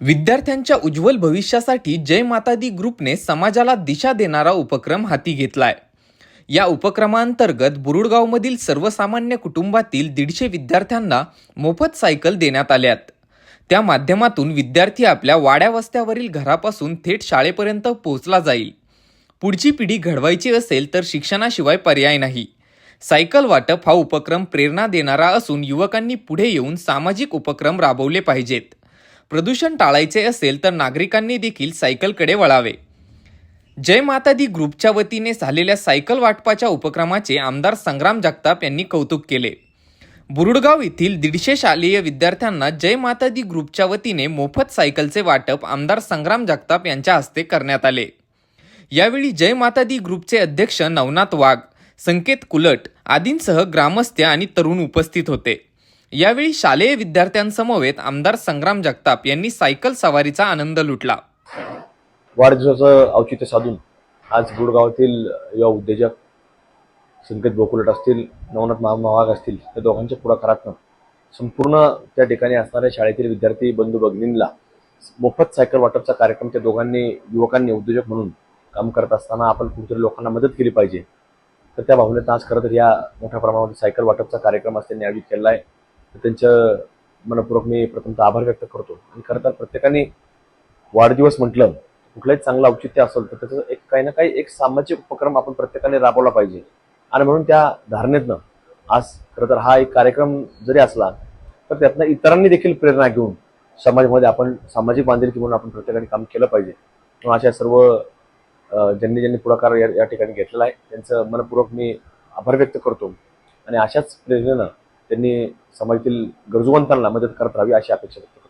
विद्यार्थ्यांच्या उज्ज्वल भविष्यासाठी जय माता दी ग्रुपने समाजाला दिशा देणारा उपक्रम हाती घेतलाय. या उपक्रमांतर्गत बुरुडगावमधील सर्वसामान्य कुटुंबातील दीडशे विद्यार्थ्यांना मोफत सायकल देण्यात आल्यात. त्या माध्यमातून विद्यार्थी आपल्या वाड्या वस्त्यावरील घरापासून थेट शाळेपर्यंत पोहोचला जाईल. पुढची पिढी घडवायची असेल तर शिक्षणाशिवाय पर्याय नाही. सायकल वाटप हा उपक्रम प्रेरणा देणारा असून युवकांनी पुढे येऊन सामाजिक उपक्रम राबवले पाहिजेत. प्रदूषण टाळायचे असेल तर नागरिकांनी देखील सायकलकडे वळावे. जय माता दी ग्रुपच्या वतीने झालेल्या सायकल वाटपाच्या उपक्रमाचे आमदार संग्राम जगताप यांनी कौतुक केले. बुरुडगाव येथील दीडशे शालेय विद्यार्थ्यांना जय माता दी ग्रुपच्या वतीने मोफत सायकलचे वाटप आमदार संग्राम जगताप यांच्या हस्ते करण्यात आले. यावेळी जय माता दी ग्रुपचे अध्यक्ष नवनाथ वाघ संकेत कुलट आदींसह ग्रामस्थ आणि तरुण उपस्थित होते. यावेळी शालेय विद्यार्थ्यांसमवेत आमदार संग्राम जगताप यांनी सायकल सवारीचा आनंद लुटला. वाढदिवसाचं औचित्य साधून आज गुडगावातील युवा उद्योजक संकेत बोकुलट असतील नवनाथ महामावाग असतील या दोघांच्या पुढाकारातनं संपूर्ण त्या ठिकाणी असणाऱ्या शाळेतील विद्यार्थी बंधू भगिनींना मोफत सायकल वाटपचा कार्यक्रम त्या दोघांनी युवकांनी उद्योजक म्हणून काम करत असताना आपण कुठेतरी लोकांना मदत केली पाहिजे. तर त्या भावनेत आज खरं तर या मोठ्या प्रमाणामध्ये सायकल वाटपचा कार्यक्रम आज त्यांनी आयोजित केला आहे. त्यांच्या त्यांचं मनपूर्वक मी प्रथमतः आभार व्यक्त करतो. आणि खरं तर प्रत्येकाने वाढदिवस म्हटलं कुठलंही चांगलं औचित्य असेल तर त्याचं एक काही ना काही एक सामाजिक उपक्रम आपण प्रत्येकाने राबवला पाहिजे. आणि म्हणून त्या धारणेतनं आज खरं तर हा एक कार्यक्रम जरी असला तर त्यातनं इतरांनी देखील प्रेरणा घेऊन समाजामध्ये आपण सामाजिक बांधिलकी म्हणून आपण प्रत्येकाने काम केलं पाहिजे. म्हणून अशा सर्व ज्यांनी ज्यांनी पुढाकार या या ठिकाणी घेतलेला आहे त्यांचं मनपूर्वक मी आभार व्यक्त करतो. आणि अशाच प्रेरणेनं त्यांनी समाजातील गरजूवंतांना मदत करत राहावी अशी अपेक्षा व्यक्त